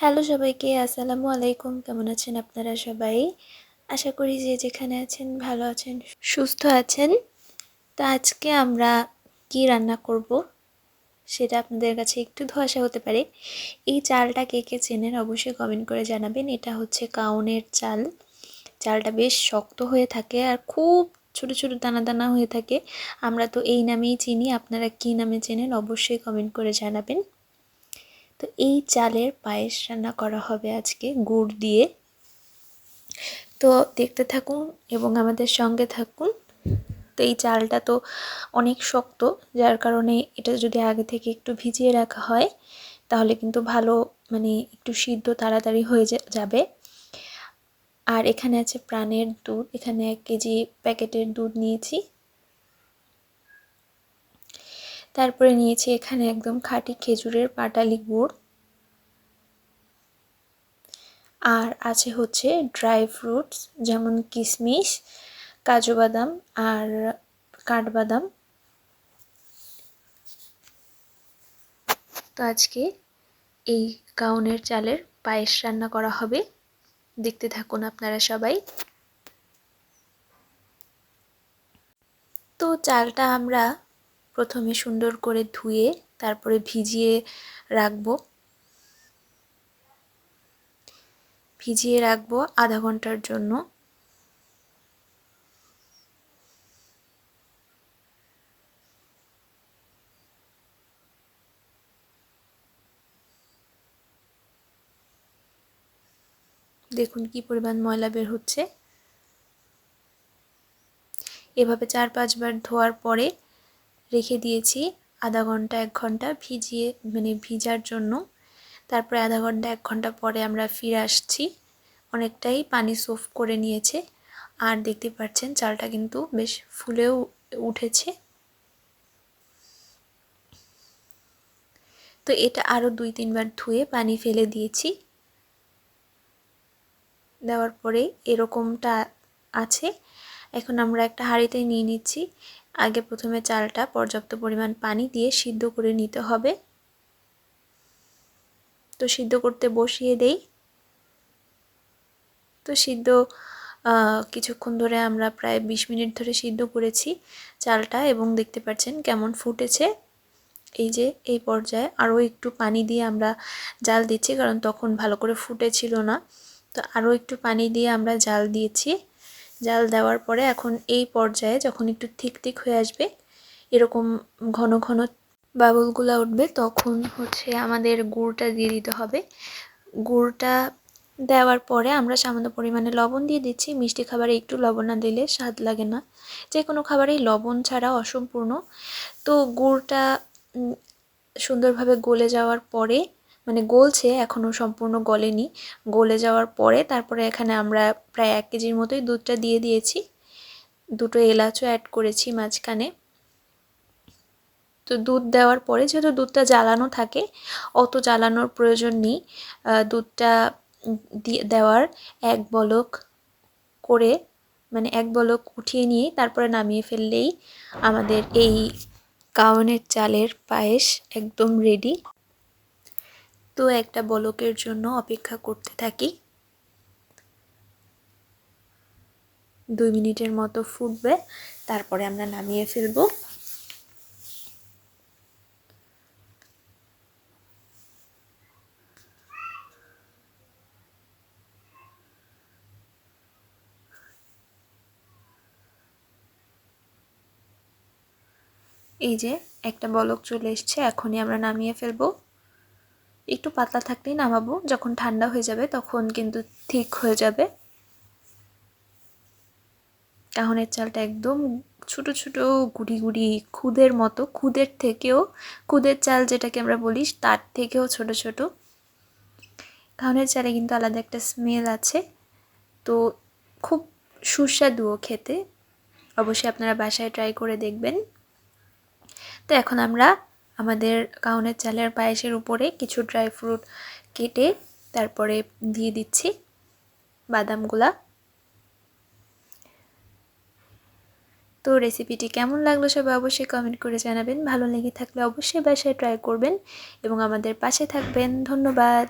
Hello সবাইকে, আসসালামু আলাইকুম। কেমন আছেন আপনারা সবাই? আশা করি যে যেখানে আছেন ভালো আছেন, সুস্থ আছেন। তো আজকে আমরা কি রান্না করব সেটা আপনাদের কাছে একটু ধোয়াশা হতে পারে। এই চালটা কে কে চেনেন অবশ্যই কমেন্ট করে জানাবেন। এটা হচ্ছে কাউনের চাল। চালটা বেশ শক্ত হয়ে থাকে আর খুব ছোট ছোট দানা দানা হয়ে থাকে। আমরা তো এই নামেই চিনি, আপনারা কি নামে চেনেন অবশ্যই কমেন্ট করে জানাবেন। তো এই চালের পায়েস রান্না করা হবে আজকে। গুড় দিয়ে। তো দেখতে থাকুন এবং আমাদের সঙ্গে থাকুন। তো এই চালটা তো অনেক শক্ত, যার কারণে এটা যদি আগে থেকে একটু ভিজিয়ে রাখা হয়, তাহলে কিন্তু ভালো মানে একটু সিদ্ধ তাড়াতাড়ি হয়ে যাবে। আর এখানে আছে প্রাণের দুধ। এখানে এক কেজি প্যাকেটের দুধ নিয়েছি। তারপরে নিয়েছি এখানে একদম খাঁটি খেজুরের পাটালি গুড়। আর আছে হচ্ছে ড্রাই ফ্রুটস, যেমন কিশমিশ কাজু বাদাম আর কাঠবাদাম। তো আজকে এই গাউনের চালের পায়েস রান্না করা হবে। দেখতে থাকুন আপনারা সবাই। তো চালটা আমরা প্রথমে সুন্দর করে ধুয়ে তারপরে ভিজিয়ে রাখব। ভিজিয়ে রাখব আধা ঘণ্টার জন্য। দেখুন কি পরিমাণ ময়লা বের হচ্ছে। এভাবে চার পাঁচবার ধোয়ার পরে রেখে দিয়েছি। আধা ঘণ্টা, এক ঘণ্টা ভিজিয়ে মানে ভিজার জন্য। তারপরে আধা ঘণ্টা, এক ঘণ্টা পরে আমরা ফিরে আসছি। অনেকটাই পানি সোফ করে নিয়েছে। আর দেখতে পাচ্ছেন, চালটা কিন্তু বেশ ফুলেও উঠেছে। তো এটা আরও দুই, তিনবার ধুয়ে পানি ফেলে দিয়েছি। দেওয়ার পরে এরকমটা আছে। এখন আমরা একটা হাঁড়িতে নিয়ে নিচ্ছি। আগে প্রথমে চালটা পর্যাপ্ত পরিমাণ পানি দিয়ে সিদ্ধ করে নিতে হবে। তো সিদ্ধ করতে বসিয়ে দেই। তো সিদ্ধ কিছুক্ষণ ধরে আমরা প্রায় বিশ মিনিট ধরে সিদ্ধ করেছি চালটা এবং দেখতে পাচ্ছেন কেমন ফুটেছে। এই যে, এই পর্যায়ে আরও একটু পানি দিয়ে আমরা জাল দিচ্ছি, কারণ তখন ভালো করে ফুটেছিল না। তো আরও একটু পানি দিয়ে আমরা জাল দিয়েছি। জাল দেওয়ার পরে এখন এই পর্যায়ে যখন একটু থিক থিক হয়ে আসবে, এরকম ঘন ঘন বাবুলগুলো উঠবে, তখন হচ্ছে আমাদের গুড়টা দিয়ে দিতে হবে। গুড়টা দেওয়ার পরে আমরা সামান্য পরিমাণে লবণ দিয়ে দিচ্ছি। মিষ্টি খাবারে একটু লবণ না দিলে স্বাদ লাগে না। যে কোনো খাবারেই লবণ ছাড়া অসম্পূর্ণ। তো গুড়টা সুন্দরভাবে গলে যাওয়ার পরে মানে গলছে এখনও সম্পূর্ণ গলেনি। গলে যাওয়ার পরে তারপরে এখানে আমরা প্রায় এক কেজির মতোই দুধটা দিয়ে দিয়েছি। দুটো এলাচও অ্যাড করেছি মাঝখানে। তো দুধ দেওয়ার পরে যেহেতু দুধটা জ্বালানো থাকে, অত জ্বালানোর প্রয়োজন নেই। দুধটা দেওয়ার এক বলক করে মানে এক বলক উঠিয়ে নিয়ে তারপরে নামিয়ে ফেললেই আমাদের এই কাউনের চালের পায়েস একদম রেডি একটা বলকের জন্য অপেক্ষা করতে থাকি। দুই মিনিটের মতো ফুটবে, তারপরে আমরা নামিয়ে ফেলব। এই যে একটা বলক চলে এসছে, এখনই আমরা নামিয়ে ফেলব। একটু পাতলা থাকলেই নামাবো। যখন ঠান্ডা হয়ে যাবে তখন কিন্তু ঠিক হয়ে যাবে। কাহনের চালটা একদম ছোট ছোট গুড়ি গুড়ি খুদের মতো। খুদের থেকেও, খুদের চাল যেটাকে আমরা বলি, তার থেকেও ছোট ছোট। কাহনের চালে কিন্তু আলাদা একটা স্মেল আছে। তো খুব সুস্বাদুও খেতে। অবশ্যই আপনারা বাসায় ট্রাই করে দেখবেন। তো এখন আমরা আমাদের কাউনের চালের পায়েসের উপরে কিছু ড্রাই ফ্রুট কেটে তারপরে দিয়ে দিচ্ছি বাদামগুলা। তো রেসিপিটি কেমন লাগল সবাই অবশ্যই কমেন্ট করে জানাবেন। ভালো লেগে থাকলে অবশ্যই বাসায় ট্রাই করবেন এবং আমাদের পাশে থাকবেন। ধন্যবাদ।